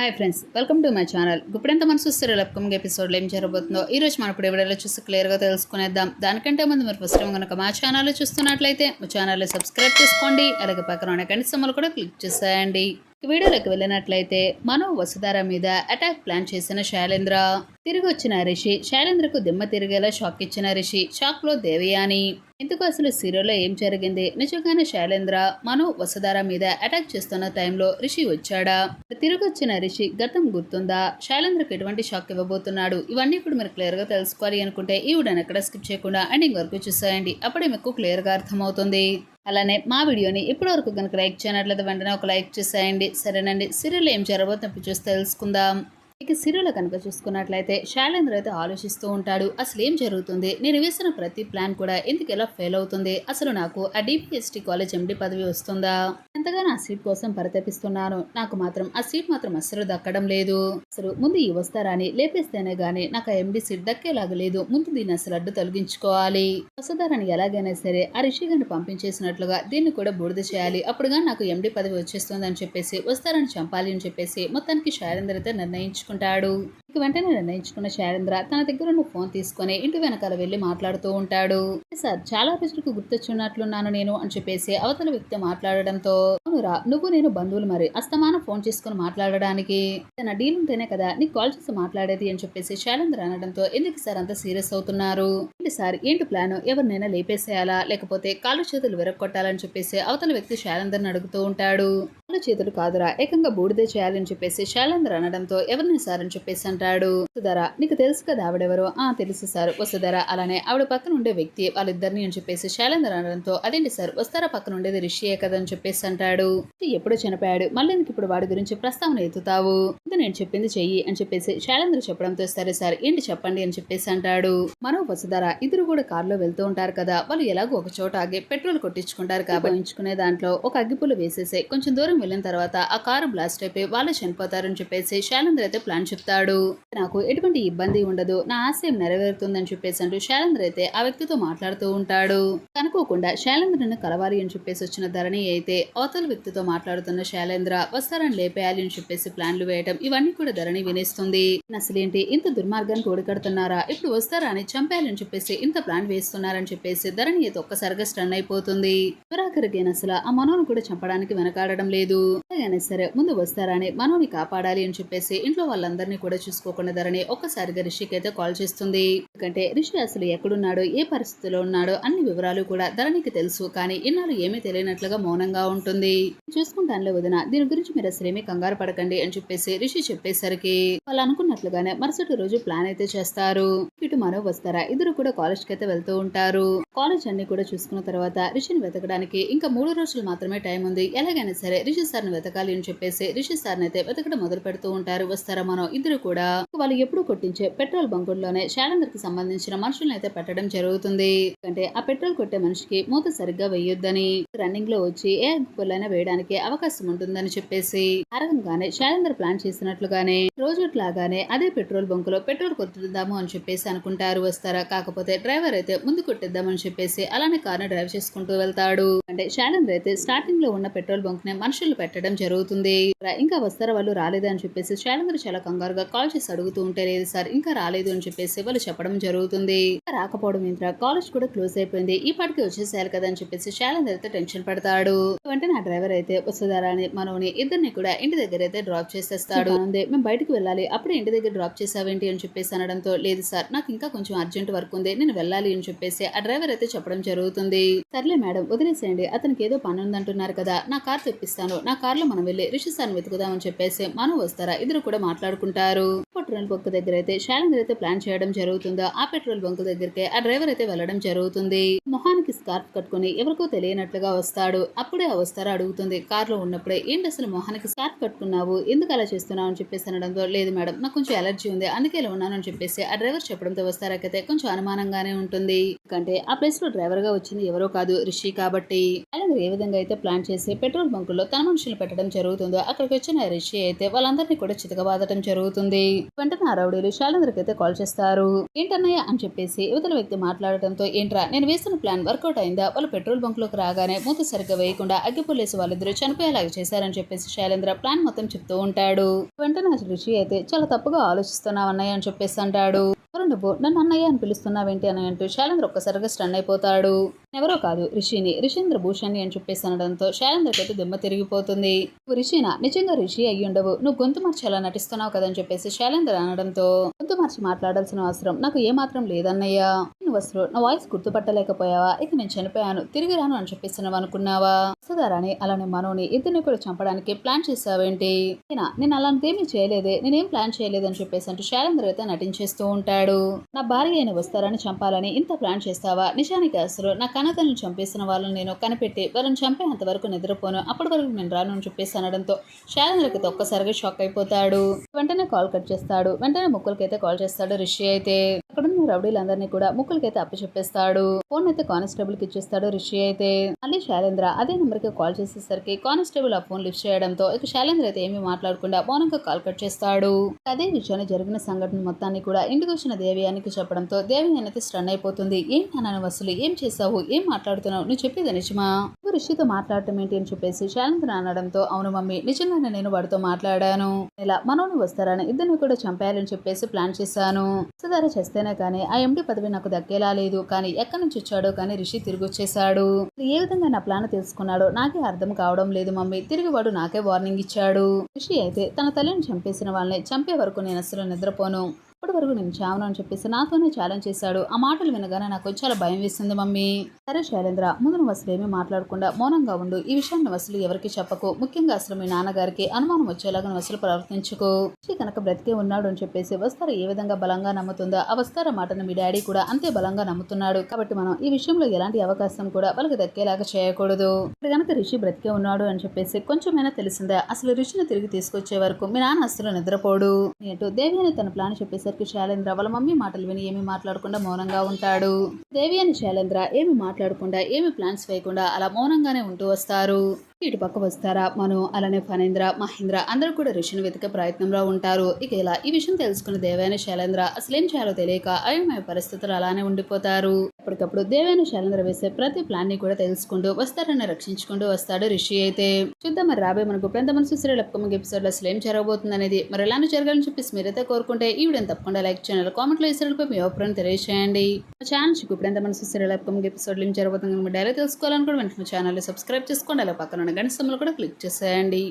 Hi friends welcome to my channel ఇప్పుడెంత మనసు వస్తారు upcoming ఎపిసోడ్లో ఏం జరగబోతుందో ఈ రోజు మనం ఇప్పుడు ఎవరైనా చూసి క్లియర్గా తెలుసుకునేద్దాం. దానికంటే ముందు మీరు ఫస్ట్ టైం కనుక మా ఛానల్ చూస్తున్నట్లయితే మా ఛానల్ని సబ్స్క్రైబ్ చేసుకోండి. అలాగే పక్కన ఉన్న కంటి సమ్మలు కూడా క్లిక్ చేసేయండి. వీడియోలోకి వెళ్ళినట్లయితే మనో వసుధార మీద అటాక్ ప్లాన్ చేసిన శైలేంద్ర. తిరిగి వచ్చిన రిషి శైలేంద్రకు దిమ్మ తిరిగేలా షాక్ ఇచ్చిన రిషి షాక్లో దేవయాని. ఇందుకు అసలు సీరియల్లో ఏం జరిగింది? నిజంగానే శైలేంద్ర మను వసుధార మీద అటాక్ చేస్తున్న టైంలో రిషి వచ్చాడా? తిరిగి వచ్చిన రిషి గతం గుర్తుందా? శైలేంద్రకు ఎటువంటి షాక్ ఇవ్వబోతున్నాడు? ఇవన్నీ ఇప్పుడు మీరు క్లియర్గా తెలుసుకోవాలి అనుకుంటే ఈ వీడియోని ఎక్కడ స్కిప్ చేయకుండా ఎండింగ్ వరకు చూసేయండి. అప్పుడే మీకు క్లియర్గా అర్థమవుతుంది. అలానే మా వీడియోని ఇప్పటివరకు కనుక లైక్ చేయనట్లయితే వెంటనే ఒక లైక్ చేసేయండి. సరేనండి. సీరియల్ ఏం జరగబోతున్నప్పుడు చూసి తెలుసుకుందాం. ఇక సిరియల్ కనుక చూసుకున్నట్లయితే శైలేంద్ర అయితే ఆలోచిస్తూ ఉంటాడు. అసలు ఏం జరుగుతుంది? నేను వేసిన ప్రతి ప్లాన్ కూడా ఎందుకు ఎలా ఫెయిల్ అవుతుంది? అసలు నాకు ఆ డిపిఎస్టీ కాలేజ్ ఎండి పదవి వస్తుందా? ఎంతగా నా సీట్ కోసం పరితపిస్తున్నాను. నాకు మాత్రం ఆ సీట్ మాత్రం అస్సలు దక్కడం లేదు. అసలు ముందు ఈ వస్తారాని లేపేస్తేనే గానీ నాకు ఆ ఎండి సీట్ దక్కేలాగా లేదు. ముందు దీన్ని అసలు అడ్డు తొలగించుకోవాలి. వసుధారాన్ని ఎలాగైనా సరే ఆ రిషిగాని పంపించేసినట్లుగా దీన్ని కూడా బూడిద చేయాలి. అప్పుడుగా నాకు ఎండి పదవి వచ్చేస్తుంది అని చెప్పేసి వస్తారని చంపాలి అని చెప్పేసి మొత్తానికి శైలేంద్ర అయితే నిర్ణయించుకుంటాడు. వెంటనే నిర్ణయించుకున్న శైలేంద్ర తన దగ్గర ఉన్న ఫోన్ తీసుకొని ఇంటి వెనకాల వెళ్ళి మాట్లాడుతూ ఉంటాడు. సార్ చాలా రోజులకు గుర్తొచ్చున్నట్లున్నాను నేను అని చెప్పేసి అవతల వ్యక్తి మాట్లాడడంతో అవునురా నువ్వు నేను బంధువులు మరి అస్తమానం ఫోన్ చేసుకుని మాట్లాడడానికి. తన డీల్ ఉంటేనే కదా నీకు కాల్ చేసి మాట్లాడేది అని చెప్పేసి శైలేంద్ర అనడంతో ఎందుకు సార్ అంత సీరియస్ అవుతున్నారు? ఏంటి సార్ ఏంటి ప్లాన్? ఎవరినైనా లేపేసేయాలా? లేకపోతే కాళ్ళు చేతులు విరగొట్టాలని చెప్పేసి అవతల వ్యక్తి శైలేంద్రని అడుగుతూ ఉంటాడు. కాళ్ళు చేతులు కాదురా ఏకంగా బూడిదే చేయాలని చెప్పేసి శైలేంద్ర అనడంతో ఎవరిని సార్? అని చెప్పేసి అంటాడు వసుధర నీకు తెలుసు కదా ఆవిడెవరో? ఆ తెలుసు సార్. వసుధర అలానే ఆవిడ పక్కన ఉండే వ్యక్తి వాళ్ళిద్దరిని అని చెప్పేసి శైలేంద్ర అనడంతో అదేంటి సార్? వస్తారా పక్కన ఉండేది రిషియే కదా అని చెప్పేసి అంటాడు. ఎప్పుడు చనిపోయాడు? మళ్ళీ ఇప్పుడు వాడి గురించి ప్రస్తావన ఎత్తుతావు? ఇది నేను చెప్పింది చెయ్యి అని చెప్పేసి శైలేంద్ర చెప్పడంతో సరే సార్ ఏంటి చెప్పండి అని చెప్పేసి అంటాడు. మరో వసుధర ఇద్దరు కూడా కారులో వెళ్తూ ఉంటారు కదా. వాళ్ళు ఎలాగో ఒక చోట ఆగి పెట్రోల్ కొట్టించుకుంటారు కాబట్టి ఉంచుకునే దాంట్లో ఒక అగ్గిపుల్ల వేసేసి కొంచెం దూరం వెళ్ళిన తర్వాత ఆ కారు బ్లాస్ట్ అయిపోయి వాళ్ళు చనిపోతారని చెప్పేసి శైలేంద్ర అయితే ప్లాన్ చెప్తాడు. నాకు ఎటువంటి ఇబ్బంది ఉండదు. నా ఆశయం నెరవేరుతుందని చెప్పేసి అంటూ శైలేంద్ర అయితే ఆ వ్యక్తితో మాట్లాడుతూ ఉంటాడు. కనుకోకుండా శైలేంద్రను కలవాలి అని చెప్పేసి వచ్చిన ధరణి అయితే అవతల వ్యక్తితో మాట్లాడుతున్న శైలేంద్ర వస్తారని లేపేయాలి అని చెప్పేసి ప్లాన్లు వేయటం ఇవన్నీ కూడా ధరణి వినేస్తుంది. అసలేంటి? ఇంత దుర్మార్గాన్ని తోడుకడుతున్నారా ఇప్పుడు వస్తారా అని చంపేయాలని చెప్పేసి ఇంత ప్లాన్ వేస్తున్నారని చెప్పేసి ధరణి అయితే ఒక్కసారిగా స్టన్ అయిపోతుంది. చివరాఖరికి అసలు ఆ మనోని కూడా చంపడానికి వెనకాడడం లేదు. ఎవరైనా సరే ముందు వస్తారా అని మనోని కాపాడాలి అని చెప్పేసి ఇంట్లో వాళ్ళందరినీ కూడా చూసుకోకుండా ధరని ఒక్కసారిగా రిషికి అయితే కాల్ చేస్తుంది. ఎందుకంటే రిషి అసలు ఎక్కడున్నాడో ఏ పరిస్థితిలో ఉన్నాడో అన్ని వివరాలు కూడా ధరణికి తెలుసు. కానీ ఇన్నాళ్ళు ఏమీ తెలియనట్లుగా మౌనంగా ఉంటుంది. చూసుకుంటానులే వదిన దీని గురించి మీరు అసలు ఏమీ కంగారు పడకండి అని చెప్పేసి రిషి చెప్పేసరికి వాళ్ళు అనుకున్నట్లుగానే మరుసటి రోజు ప్లాన్ అయితే చేస్తారు. ఇటు మరో వస్తారా? ఇద్దరు కూడా కాలేజ్కి అయితే వెళ్తూ ఉంటారు. కాలేజ్ అన్ని కూడా చూసుకున్న తర్వాత రిషిని వెతకడానికి ఇంకా మూడు రోజులు మాత్రమే టైం ఉంది. ఎలాగైనా సరే రిషి సార్ని వెతకాలి అని చెప్పేసి రిషి సార్ని అయితే వెతకడం మొదలు పెడుతూ ఉంటారు. వస్తారా మనం? ఇద్దరు కూడా. వాళ్ళు ఎప్పుడు కొట్టించే పెట్రోల్ బంకుల్లోనే శాలందర్ సంబంధించిన మనుషులను అయితే పెట్టడం జరుగుతుంది. అంటే ఆ పెట్రోల్ కొట్టే మనిషికి మూత సరిగ్గా వేయొద్దని రన్నింగ్లో వచ్చి ఏ అగ్గిపుల్లైనా వేయడానికి అవకాశం ఉంటుందని చెప్పేసి అరగంగానే శాలందర్ ప్లాన్ చేసినట్లుగానే రోజు లాగానే అదే పెట్రోల్ బంక్లో పెట్రోల్ కొట్టిద్దాము అని చెప్పేసి అనుకుంటారు వస్తారా? కాకపోతే డ్రైవర్ అయితే ముందు కొట్టిద్దామని చెప్పేసి అలానే కార్ని డ్రైవ్ చేసుకుంటూ వెళ్తాడు. అంటే శాలందర్ అయితే స్టార్టింగ్లో ఉన్న పెట్రోల్ బంక్ని మనుషులు పెట్టడం జరుగుతుంది. ఇంకా వస్తారా వాళ్ళు రాలేదు అని చెప్పేసి శాలందర్ చాలా కంగారుగా కాల్ చేసి అడుగుతూ ఉంటే లేదు సార్ ఇంకా రాలేదు అని చెప్పేసి వాళ్ళు చెప్పడం జరుగుతుంది. రాకపోవడం ఏంట్రా కాలేజ్ కూడా క్లోజ్ అయిపోయింది. ఈ పాటికి వచ్చేసారు కదా అని చెప్పేసి శాలందర్ అయితే టెన్షన్ పడతాడు. వెంటనే ఆ డ్రైవర్ అయితే వసుధారా అని మనోని ఇద్దరిని కూడా ఇంటి దగ్గర అయితే డ్రాప్ చేసేస్తాడు. అందే మేము బయటకు వెళ్ళాలి. అప్పుడే ఇంటి దగ్గర డ్రాప్ చేసావేంటి? అని చెప్పేసి అనడంతో లేదు సార్ నాకు ఇంకా కొంచెం అర్జెంట్ వర్క్ ఉంది. నేను వెళ్ళాలి అని చెప్పేసి ఆ డ్రైవర్ అయితే చెప్పడం జరుగుతుంది. సర్లే మేడం వదిలేసేయండి. అతనికి ఏదో పని ఉందంటున్నారు కదా. నా కార్ తెప్పిస్తాను. నా కార్లో మనం వెళ్ళి రిషి సార్ని వెతుకుదామని చెప్పేసి మనం వస్తారా ఇద్దరు కూడా మాట్లాడుకుంటారు. పెట్రోల్ బంక్ దగ్గర అయితే శాలందర్ అయితే ప్లాన్ చేయడం జరుగుతుందో? ఆ పెట్రోల్ బంక్ దగ్గరికి ఆ డ్రైవర్ అయితే వెళ్ళడం జరుగుతుంది. మొహానికి స్కార్ఫ్ కట్టుకుని ఎవరికో తెలియనట్లుగా వస్తాడు. అప్పుడే ఆ వస్తారా అడుగుతుంది. కార్లో ఉన్నప్పుడే ఏంటి అసలు మొహానికి స్కార్ఫ్ కట్టుకున్నావు? ఎందుకు అలా చేస్తున్నావు? అని చెప్పేసి అనడంతో లేదు మేడం నాకు కొంచెం ఎలర్జీ ఉంది. అందుకే ఇలా ఉన్నాను అని చెప్పేసి ఆ డ్రైవర్ చెప్పడంతో వస్తారాకైతే కొంచెం అనుమానంగానే ఉంటుంది. ఎందుకంటే ఆ ప్లేస్లో డ్రైవర్గా వచ్చింది ఎవరో కాదు రిషి కాబట్టి. ఏ విధంగా అయితే ప్లాన్ చేసి పెట్రోల్ బంకుల్లో తన మనుషులు పెట్టడం జరుగుతుందో అక్కడికి వచ్చిన రిషి అయితే వాళ్ళందరినీ కూడా చితకబాదటం జరుగుతుంది. వెంటనే ఆ రౌడీలు శాలందరికి అయితే కాల్ చేస్తారు. ఏంటన్నయ్య అని చెప్పేసి యువతల వ్యక్తి మాట్లాడటంతో ఏంట్రా నేను వేసిన ప్లాన్ వర్కౌట్ అయిందా? వాళ్ళు పెట్రోల్ బంక్లోకి రాగానే మూత సరిగ్గా వేయకుండా అగ్గిపుల్లేసి వాళ్ళిద్దరూ చనిపోయేలాగా చేశారని చెప్పేసి శైలేంద్ర ప్లాన్ మొత్తం చెప్తూ ఉంటాడు. వెంటనే అసలు అయితే చాలా తప్పుగా ఆలోచిస్తున్నావు అన్నయ్య అని చెప్పేసి అంటాడు. నువ్వు నన్ను అన్నయ్య అని పిలుస్తున్నావేంటి? అని అంటూ శైలేంద్ర ఒక్కసారిగా స్టన్ అయిపోతాడు. ఎవరో కాదు రిషిని. రిషేంద్ర భూషణ్ అని చెప్పేసి అనడంతో శైలేంద్రకైతే దిమ్మ తిరిగిపోతుంది. నువ్వు రిషినా? నిజంగా రిషి అయ్యి ఉండవు. నువ్వు గొంతు మార్చి అలా నటిస్తున్నావు కదని చెప్పేసి శైలేంద్ర అనడంతో గొంతు మార్చి మాట్లాడాల్సిన అవసరం నాకు ఏమాత్రం లేదన్నయ్యా. నువ్వు అసలు నా వాయిస్ గుర్తుపట్టలేకపోయావా? ఇక నేను చనిపోయాను. తిరిగి రాను అని చెప్పేసి నువ్వు అనుకున్నావా? సుధారాని అలానే మనోని ఇద్దరిని కూడా చంపడానికి ప్లాన్ చేసావేంటి నేను అలాంటిదేమీ చేయలేదే. నేనేం ప్లాన్ చేయలేదని చెప్పేసి అంటూ శైలేంద్ర అయితే నటించేస్తూ ఉంటాడు. నా భార్య అయిన వస్తారని చంపాలని ఇంత ప్లాన్ చేస్తావా? నిజానికి అసలు నా కన్నతల్ని చంపేసిన వాళ్ళని నేను కనిపెట్టి వాళ్ళని చంపేంత వరకు నిద్రపోను. అప్పటి వరకు నేను రాను అని చెప్పేసి అనడంతో శైలేంద్రకి ఒక్కసారిగా షాక్ అయిపోతాడు. వెంటనే కాల్ కట్ చేస్తాడు. వెంటనే ముక్కులకైతే కాల్ చేస్తాడు రిషి అయితే. అక్కడున్న రౌడీలందరినీ కూడా ముక్కులకైతే అప్పచెప్పేస్తాడు. ఫోన్ అయితే కానిస్టేబుల్కి ఇచ్చేస్తాడు రిషి అయితే. మళ్ళీ శైలేంద్ర అదే నెంబర్కి కాల్ చేసేసరికి కానిస్టేబుల్ ఆ ఫోన్ లిఫ్ట్ చేయడంతో ఇక శైలేంద్ర అయితే ఏమీ మాట్లాడకుండా మౌనంగా కాల్ కట్ చేస్తాడు. అదే విషయాన్ని జరిగిన సంఘటన మొత్తాన్ని కూడా ఇంటికి వచ్చిన దేవయానికి చెప్పడంతో దేవయాని అయితే స్టన్ అయిపోతుంది. ఏం నాన్న వసూలు ఏం చేసావు ఏం మాట్లాడుతున్నావు? నువ్వు చెప్పేది నిజమా? నువ్వు రిషితో మాట్లాడటం ఏంటి అని చెప్పేసి శైలేంద్ర అనడంతో అవును మమ్మీ నిజంగానే నేను వాడితో మాట్లాడాను. ఇలా మనోని వస్తారని ఇద్దరిని కూడా చంపేయాలని చెప్పేసి ప్లాన్ చేశాను. సుధార చేస్తేనే కానీ ఆ ఎండి పదవి నాకు దక్కేలా లేదు. కానీ ఎక్కడి నుంచి వచ్చాడో కానీ రిషి తిరిగి వచ్చేసాడు ఏ విధంగా నా ప్లాన్ తెలుసుకున్నాడో నాకే అర్థం కావడం లేదు మమ్మీ. తిరిగి వాడు నాకే వార్నింగ్ ఇచ్చాడు. రిషి అయితే తన తల్లిని చంపేసిన వాళ్ళని చంపే వరకు నేను అసలు నిద్రపోను. ఇప్పటి వరకు నేను చావను అని చెప్పేసి నాతోనే ఛాలెంజ్ చేశాడు. ఆ మాటలు వినగానే నాకు చాలా భయం వేస్తుంది మమ్మీ. సరే శైలేంద్ర ముందు నువ్వు అసలు ఏమీ మాట్లాడకుండా మౌనంగా ఉండు. ఈ విషయాన్ని నువ్వు అసలు ఎవరికి చెప్పకు. ముఖ్యంగా అసలు మీ నాన్నగారికి అనుమానం వచ్చేలాగా నువ్వు అసలు ప్రవర్తించుకో. కనుక బ్రతికే ఉన్నాడు అని చెప్పేసి వస్తార? ఏ విధంగా బలంగా నమ్ముతుందో? ఆ వస్తార మాటను మీ డాడీ కూడా అంతే బలంగా నమ్ముతున్నాడు. కాబట్టి మనం ఈ విషయంలో ఎలాంటి అవకాశం కూడా వాళ్ళకి దక్కేలాగా చేయకూడదు. ఇప్పుడు కనుక రిషి బ్రతికే ఉన్నాడు అని చెప్పేసి కొంచెమైనా తెలిసిందా? అసలు రిషిని తిరిగి తీసుకొచ్చే వరకు మీ నాన్న అసలు నిద్రపోడు. అంటూ దేవి అని తన ప్లాన్ చెప్పేసి చెప్పేసరికి శైలేంద్ర వాళ్ళ మమ్మీ మాటలు విని ఏమీ మాట్లాడకుండా మౌనంగా ఉంటాడు. దేవి అని శైలేంద్ర ఏమి మాట్లాడకుండా ఏమి ప్లాన్స్ వేయకుండా అలా మౌనంగానే ఉంటూ వస్తారు. ఇటు పక్క వస్తారా? మను అలానే ఫణేంద్ర మహేంద్ర అందరూ కూడా ఋషిని వెతికే ప్రయత్నంలో ఉంటారు. ఇక ఇలా ఈ విషయం తెలుసుకున్న దేవైన శైలేంద్ర అసలేం చేయాలో తెలియక అయోమయ పరిస్థితులు అలానే ఉండిపోతారు. అప్పటికప్పుడు దేవైన శైలేంద్ర వేసే ప్రతి ప్లాన్ని కూడా తెలుసుకుంటూ వస్తారని రక్షించుకుంటూ వస్తాడు రిషి అయితే. చూద్దాం మరి రాబోయే మనకు పెద్ద మనసు సీరియల్ అప్కమింగ్ ఎపిసోడ్లో అసలేం జరగబోతుంది అనేది. మరి ఎలాంటి జరగాలని చెప్పేసి మీరైతే కోరుకుంటే ఈ వీడియో తప్పకుండా లైక్ చేయాలి కామెంట్లో ఈ సీరియల్పై మీ అభిప్రాయం తెలియజేయండి మా ఛానల్ ఇప్పుడు ఎంత మనసు సీరియల్ అప్కమింగ్ ఎపిసోడ్ ఏం జరగబోతుంది మీరు డైరెక్ట్ తెలుసుకోవాలనుకుంటే వెంటనే ఛానల్ సబ్స్క్రైబ్ చేసుకోండి. అలా పక్కన ఉన్న గంట కూడా క్లిక్ చేసేయండి.